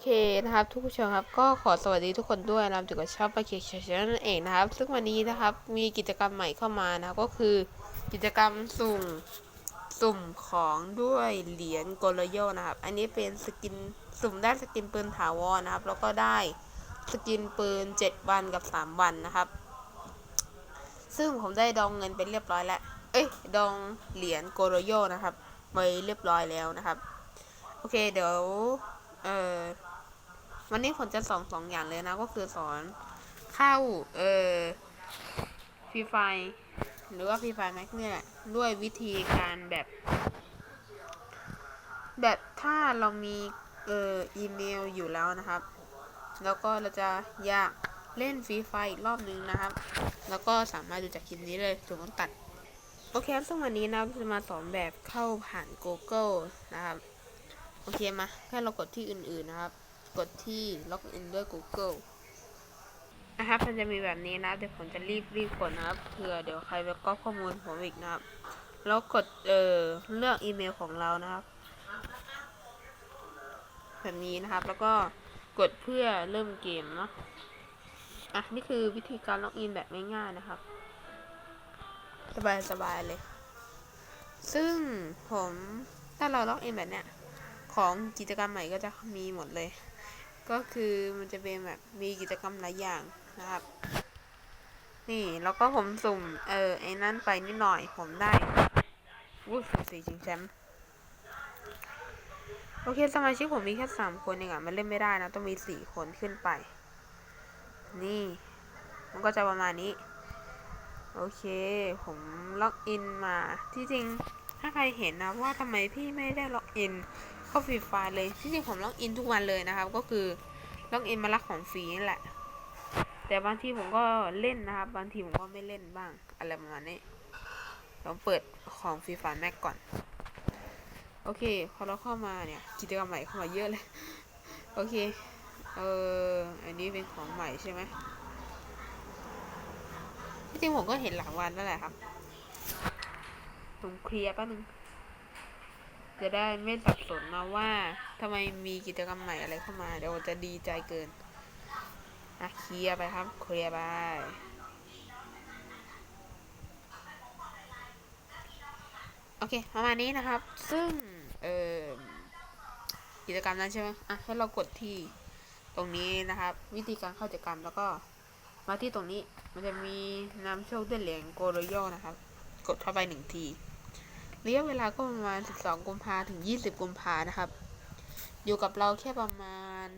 เคนะครับทุกผู้ชมครับก็ขอสวัสดีทุกคนด้วยนะครับถึงกับชอบไปเคชชั่นนั่นเองนะครับ ซึ่งวันนี้นะครับมีกิจกรรมใหม่เข้ามานะก็คือกิจกรรมสุ่มสุ่มของด้วยเหรียญโกลโยนะครับ อันนี้เป็นสกินสุ่มได้สกินปืนถาวรนะครับ แล้วก็ได้สกินปืน 7 วันกับ 3 วันนะครับ ซึ่งผมได้ดองเงินไปเรียบร้อยแล้ว เอ้ยดองเหรียญโกลโยนะครับไปเรียบร้อยแล้วนะครับ โอเคเดี๋ยว เอ่อ วันนี้ผมจะสอนสองอย่างเลยนะ ก็คือสอนเข้าเอ่อฟรีไฟหรือว่าฟรีไฟแม็กเนี่ยด้วยวิธีการแบบ แบบถ้าเรามีเอ่ออีเมลอยู่แล้วนะครับ แล้วก็เราจะอยากเล่นฟรีไฟอีกรอบนึงนะครับ แล้วก็สามารถดูจากคลิปนี้เลยถึงต้องตัดโอเคครับซึ่งวันนี้นะจะมาสอนแบบเข้าผ่าน Google นะครับ โอเคมาแค่เรากดที่อื่นๆนะครับ กดที่ล็อกอินด้วย Google นะครับ มันจะมีแบบนี้นะ เดี๋ยวผมจะรีบรีบกดนะครับ เผื่อเดี๋ยวใครไปก๊อปข้อมูลผมอีกนะครับ แล้วกดเอ่อเลือกอีเมลของเรานะครับ แบบนี้นะครับ แล้วก็กดเพื่อเริ่มเกมเนาะ อะ นี่คือวิธีการล็อกอินแบบง่ายๆนะครับ สบายๆเลย ซึ่งผมถ้าเราล็อกอินแบบเนี้ยของกิจกรรมใหม่ก็จะมีหมดเลย ก็คือมันจะเป็นแบบมีกิจกรรมหลายอย่างนะครับ นี่แล้วก็ผมสุ่ม เออไอ้นั่นไปนิดหน่อยผมได้วู้สุ่มสี่ชิงแชมป์โอเคสมาชิกผมมีแค่สามคนเองอะมันเล่นไม่ได้นะ ต้องมีสี่คนขึ้นไป นี่ มันก็จะประมาณนี้ โอเค ผมล็อกอินมาที่จริงถ้าใครเห็นนะว่าทำไมพี่ไม่ได้ล็อกอิน เข้าฟรีไฟล์เลยที่จริงผมล็อกอินทุกวันเลยนะครับ ก็คือล็อกอินมารักของฟรีนี่แหละ แต่บางทีผมก็เล่นนะครับ บางทีผมก็ไม่เล่นบ้างอะไรประมาณนี้เราเปิดของฟรีไฟล์แม็กก่อน โอเค พอเราเข้ามาเนี่ยกิจกรรมใหม่เข้ามาเยอะเลย โอเค เอออันนี้เป็นของใหม่ใช่ไหมที่จริงผมก็เห็นหลายวันแล้วแหละครับผมเคลียร์แป๊บนึง จะได้ไม่สับสนนะว่าทำไมมีกิจกรรมใหม่อะไรเข้ามา เดี๋ยวจะดีใจเกิน อะเคลียร์ไปครับเคลียร์ไปโอเค ประมาณนี้นะครับ ซึ่ง เออกิจกรรมนั้นใช่ไหมอะ ให้เรากดที่ตรงนี้นะครับ วิธีการเข้ากิจกรรมแล้วก็มาที่ตรงนี้ มันจะมีนำโชคด้วยเหรียญโกลโยนะครับ กดเข้าไปหนึ่งที ระยะเวลาก็ประมาณ 12 กุมภาถึง 20 กุมภานะครับ อยู่กับเราแค่ประมาณ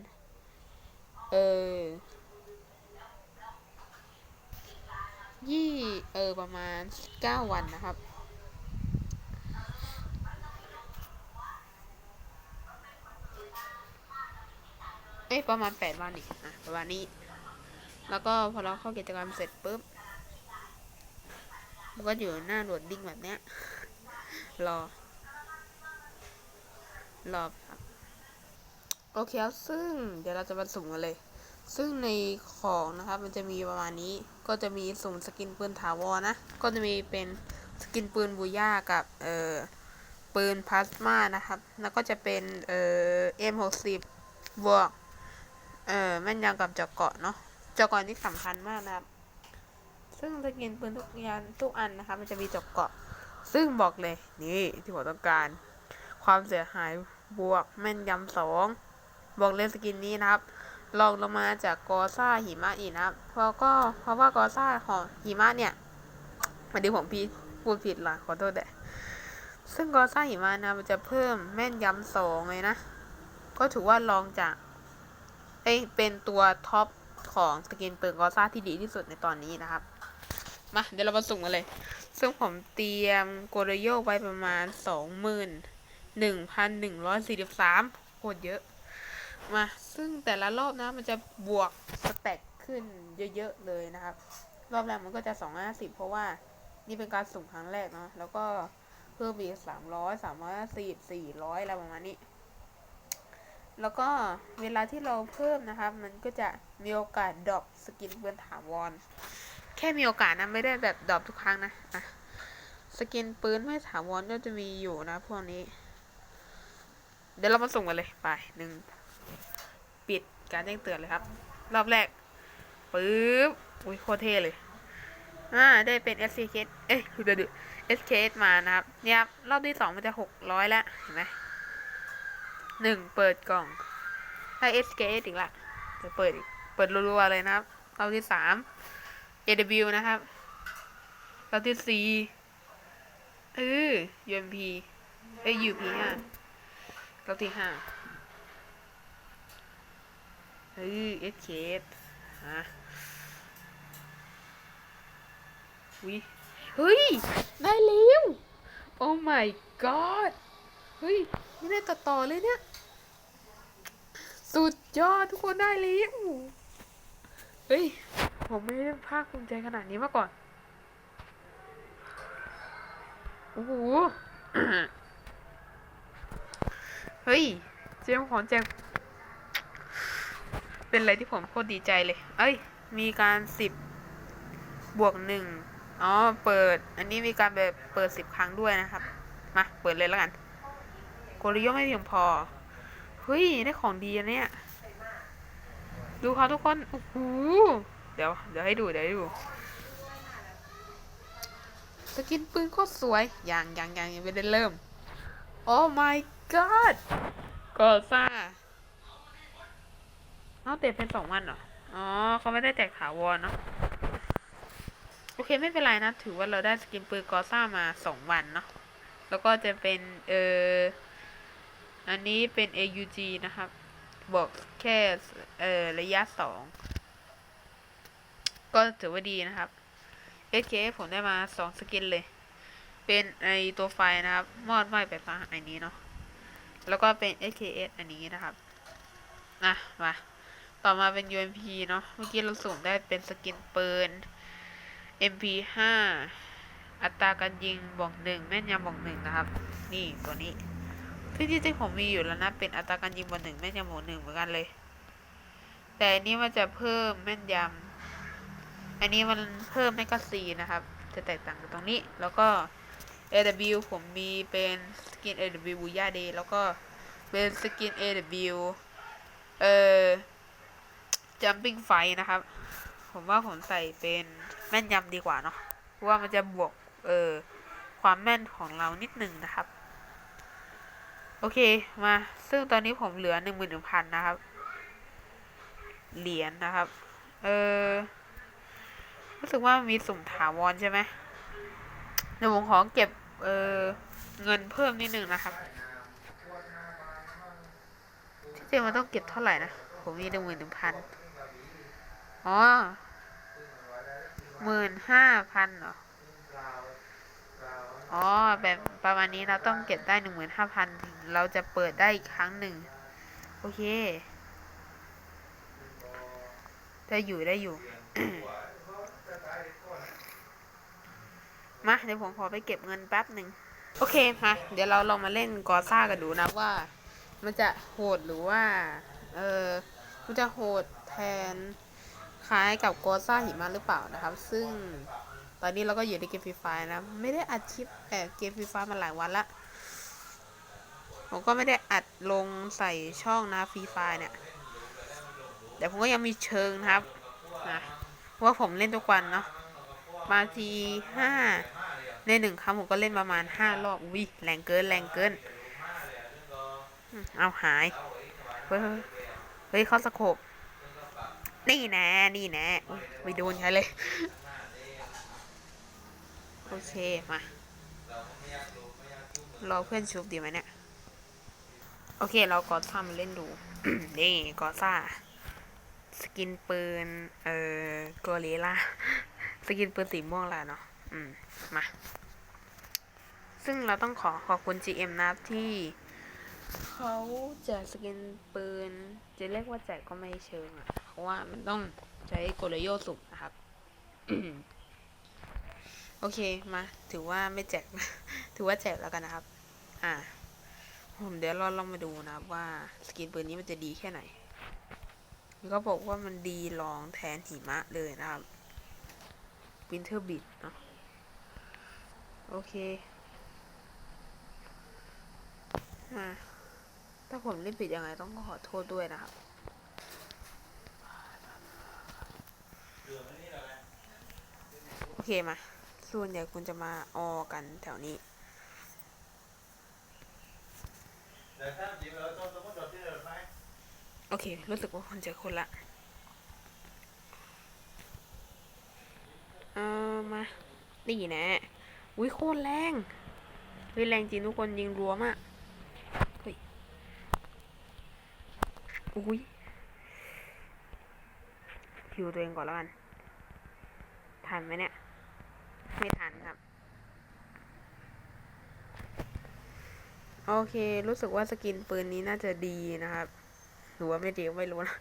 เออยี่เออประมาณ 9 วันนะครับ เอ้ยประมาณ 8 วันอีกอะประมาณนี้ แล้วก็พอเราเข้ากิจกรรมเสร็จปุ๊บมันก็อยู่หน้าโหลดดิ้งแบบเนี้ย รอ รอครับ โอเคครับ ซึ่งเดี๋ยวเราจะมาสุ่มกันเลย ซึ่งในของนะครับ มันจะมีประมาณนี้ ก็จะมีสุ่มสกินปืนถาวรนะ ก็จะมีเป็นสกินปืนบูย่ากับ เอ่อ ปืนพลาสมานะครับ แล้วก็จะเป็น เอ่อ M60 บวก เอ่อ แม่นยำกับจาะเกาะเนาะจาะเกาะนี่สำคัญมากนะครับ ซึ่งสกินปืนทุกยานทุกอันนะครับ มันจะมีจาะเกาะ ซึ่งบอกเลยนี่ที่ผมต้องการ ความเสียหายบวกแม่นยำสองบอกเลยสกินนี้นะครับลองลงมาจากกอซ่าหิมะอีกนะครับเพราะก็เพราะว่ากอซ่าหองหิมะเนี่ยวันนี้ผมพี่พูดผิดละขอโทษแดะซึ่งกอซ่าหิมะนะมันจะเพิ่มแม่นยำสองเลยนะ ก็ถือว่าลองจากเอ้เป็นตัวท็อปของสกินปืนกอซ่าที่ดีที่สุดในตอนนี้นะครับ มาเดี๋ยวเรามาสุ่มกันเลย ซึ่งผมเตรียมโกลโยไว้ประมาณสองหมื่นหนึ่งพันหนึ่งร้อยสี่สิบสามโคตรเยอะ มา ซึ่งแต่ละรอบนะมันจะบวกสแต็กขึ้นเยอะๆเลยนะครับ รอบแรกมันก็จะสองห้าสิบเพราะว่านี่เป็นการสุ่มครั้งแรกเนาะแล้วก็เพิ่มอีกสามร้อยสามร้อยสี่สี่ร้อยอะไรประมาณนี้ แล้วก็เวลาที่เราเพิ่มนะครับ มันก็จะมีโอกาสดรอปสกินเบือนถาวร ค่มีโอกาสนะไม่ได้แบบดรอปทุกครั้งนะอะสกินปืนไม่ถาวรก็จะมีอยู่นะพวกนี้ เดี๋ยวเรามาส่งกันเลยไปหนึ่งปิดการแจ้งเตือนเลยครับ รอบแรกปึ๊บอุ้ยโคตรเท่เลยอ่าได้เป็น sks เอ้ยเดี๋ยวๆ SKS มานะครับเนี่ยครับรอบที่สองมันจะหกร้อยแล้วเห็นไหมหนึ่งเปิดกล่องถ้ SKS อีกละจะเปิดเปิดรัวๆเลยนะครับรอบที่สาม AW นะครับรอบที่สี่เออ UMP เอ้ย UP ห้ารอบที่ห้าเออ SKS ฮะวิเฮ้ย ได้แล้วโอ้ my god เฮ้ย ไม่ได้ตัดต่อเลยเนี่ย สุดยอดทุกคนได้แล้ว เฮ้ย ผมไม่ได้ภาคภูมิใจขนาดนี้มาก่อน โอ้โห เฮ้ย เจมส์ของแจกเป็นอะไรที่ผมโคตรดีใจเลย เอ้ย มีการสิบบวกหนึ่งอ๋อ เปิด อันนี้มีการแบบเปิดสิบครั้งด้วยนะครับ มา เปิดเลยแล้วกัน โกริโยไม่เพียงพอ เฮ้ย ได้ของดีอันเนี้ย ดูเขาทุกคนโอ้โหเดี๋ยว เดี๋ยวให้ดู เดี๋ยวให้ดูสกินปืนโคตรสวย อยังอยังอยังยังไม่ได้เริ่ม โอ้ my god กอซ่าเอาเตะเป็นสองวันเหรอ อ๋อเขาไม่ได้แจกถาวรเนาะ โอเคไม่เป็นไรนะ ถือว่าเราได้สกินปืนกอซ่ามาสองวันเนาะ แล้วก็จะเป็น เอออันนี้เป็น AUG นะครับ บอกแค่เออระยะสองก็ถือว่าดีนะครับ SK ผมได้มาสองสกินเลย เป็นไอตัวไฟนะครับ มอดไหม้แบบฟ้าอันนี้เนาะ แล้วก็เป็น SKS อันนี้นะครับอะมา ต่อมาเป็น UMP เนาะ เมื่อกี้เราสุ่มได้เป็นสกินปืน MP5 อัตราการยิงบอกหนึ่งแม่นยำบอกหนึ่งนะครับ นี่ตัวนี้ ที่ที่ที่ผมมีอยู่แล้วนะ เป็นอัตราการยิงบอกหนึ่งแม่นยำบอกหนึ่งเหมือนกันเลย แต่อันนี้มันจะเพิ่มแม่นยำอันนี้มันเพิ่มแมกกาซีนนะครับ จะแตกต่างกันตรงนี้ แล้วก็ AW ผมมีเป็นสกิน AW บูย่าเดย์แล้วก็เป็นสกิน AW เอ่อ jumping fire นะครับ ผมว่าผมใส่เป็นแม่นยำดีกว่าเนาะเพราะว่ามันจะบวก เอ่อความแม่นของเรานิดหนึ่งนะครับ โอเคมาซึ่งตอนนี้ผมเหลือหนึ่งหมื่นหนึ่งพันนะครับ เหรียญนะครับ เออรู้สึกว่ามีสุ่มถาวรใช่ไหมเดี๋ยวผมขอเก็บเออเงินเพิ่มนิดนึงนะครับที่จริงมันต้องเก็บเท่าไหร่นะ ผมมีหนึ่งหมื่นหนึ่งพันอ๋อหมื่นห้าพันเหรอ อ๋อ แบบประมาณนี้เราต้องเก็บได้หนึ่งหมื่นห้าพันถึงเราจะเปิดได้อีกครั้งหนึ่ง โอเค ได้อยู่ได้อยู่ มาเดี๋ยวผมขอไปเก็บเงินแป๊บหนึ่ง โอเคมาเดี๋ยวเราลองมาเล่นกอซ่ากันดูนะว่า มันจะโหดหรือว่า เออมันจะโหดแทนคล้ายกับกอซ่าหิมะหรือเปล่านะครับ ซึ่ง ตอนนี้เราก็อยู่ในเกมฟรีไฟนะ ไม่ได้อัดคลิปแต่เกมฟรีไฟมาหลายวันละผมก็ไม่ได้อัดลงใส่ช่องนะฟรีไฟเนี่ย แต่ผมก็ยังมีเชิงนะครับนะว่าผมเล่นทุกวันเนาะบางทีห้าในหนึ่งครั้งผมก็เล่นประมาณห้ารอบอุ้ยแรงเกินแรงเกิน เอาหาย เฮ้ยเฮ้ยเขาสะโขบนี่น่นี่น่อุ๊ยไม่โดนใครเลย โอเค มา รอเพื่อนชุบดีไหมเนี่ย โอเค เรากอซ่ามาเล่นดู นี่กอซ่า สกินปืน เอ่อกอริล่า สกินปืนสีม่วงแหละเนาะ อืม มา ซึ่งเราต้องขอขอบคุณ GM นะครับที่เขาแจกสกินปืน จะเรียกว่าแจกก็ไม่เชิงอะเพราะว่ามันต้องใช้โกลโยสุ่มนะครับ โอเคมา ถือว่าไม่แจกนะ ถือว่าแจกแล้วกันนะครับ อ่า ผมเดี๋ยวรอดลองมาดูนะว่าสกินปืนนี้มันจะดีแค่ไหนก็บอกว่ามันดีรองแทนหิมะเลยนะครับวินเทอร์บิดเนาะโอเค มา ถ้าผมเล่นผิดยังไงต้องขอโทษด้วยนะครับโอเคมา ส่วนใหญ่คุณจะมาออกันแถวนี้เดี๋ยวถ้าจริงเราต้องสมมติเราที่เดินไหมโอเค รู้สึกว่าคนเจอคนละเออมา นี่แนะอุ้ยโคตรแรงเฮ้ยแรงจริงทุกคนยิงรัวมากเฮ้ยอุ้ยคิวตัวเองก่อนแล้วกัน ทันไหมเนี่ย ไม่ทันครับ โอเค รู้สึกว่าสกินปืนนี้น่าจะดีนะครับ หรือว่าไม่ดีไม่รู้นะ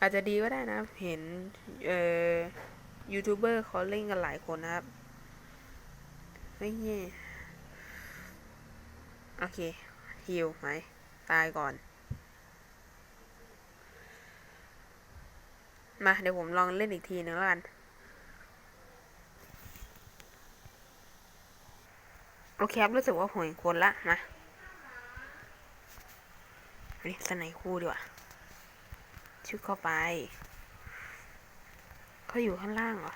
อาจจะดีก็ได้นะครับเห็น เอ่อ ยูทูบเบอร์เขาเล่นกันหลายคนนะครับ เฮ้ยโอเคฮิวไหม ตายก่อน มา เดี๋ยวผมลองเล่นอีกทีนึงแล้วกัน โอเคครับรู้สึกว่าผมเห็นคนละมาอันนี้สไนคู่ดีกว่าชุดเข้าไป เขาอยู่ข้างล่างเหรอ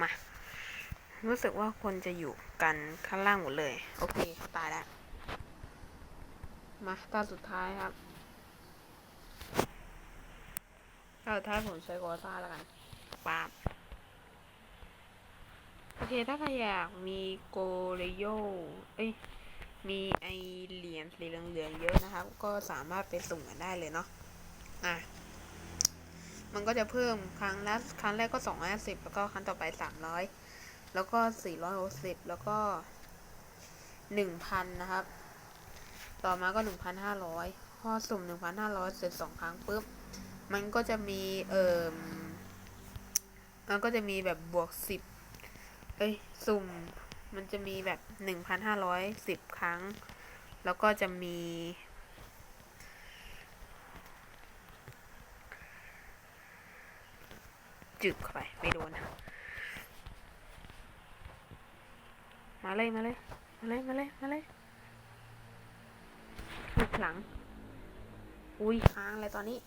มา รู้สึกว่าคนจะอยู่กันข้างล่างหมดเลย โอเค ตายแล้วมาตาสุดท้ายครับตาสุดท้ายผมใช้กอซ่าแล้วกันปาบ อเค ถ้าใครอยากมีโกเลโยเอ้ย มีไอเหรียญสีเหลืองๆเยอะนะครับก็สามารถไปสุ่มกันได้เลยเนาะ อะ มันก็จะเพิ่มครั้งละครั้งแรกก็สองร้อยสิบแล้วก็ครั้งต่อไปสามร้อยแล้วก็สี่ร้อยหกสิบแล้วก็หนึ่งพันนะครับ ต่อมาก็หนึ่งพันห้าร้อยพอสุ่มหนึ่งพันห้าร้อยเสร็จสองครั้งปุ๊บ มันก็จะมีเอ่มมันก็จะมีแบบบวกสิบ เอ้ยสุ่มมันจะมีแบบหนึ่งพันห้าร้อยสิบครั้ง แล้วก็จะมี จึกเข้าไปไม่โดน มาเลย มาเลย มาเลย มาเลย มาเลยลูกหลัง อุ้ยค้างอะไรตอนนี้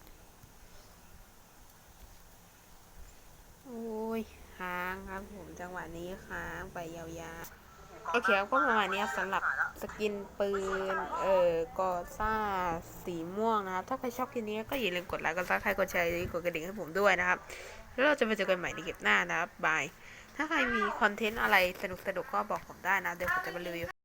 โอ้ย ค้างครับผมจังหวะนี้ค้างไปยาวๆ โอเคครับก็ประมาณนี้สำหรับสกินปืน เอ่อกอซ่าสีม่วงนะครับ ถ้าใครชอบคลิปนี้ก็อย่าลืมกดไลค์กดซับสไครต์กดแชร์กดกระดิ่งให้ผมด้วยนะครับ แล้วเราจะไปเจอกันใหม่ในคลิปหน้านะครับบายถ้าใครมีคอนเทนต์อะไรสนุกๆก็บอกผมได้นะ เดี๋ยวผมจะมารีวิว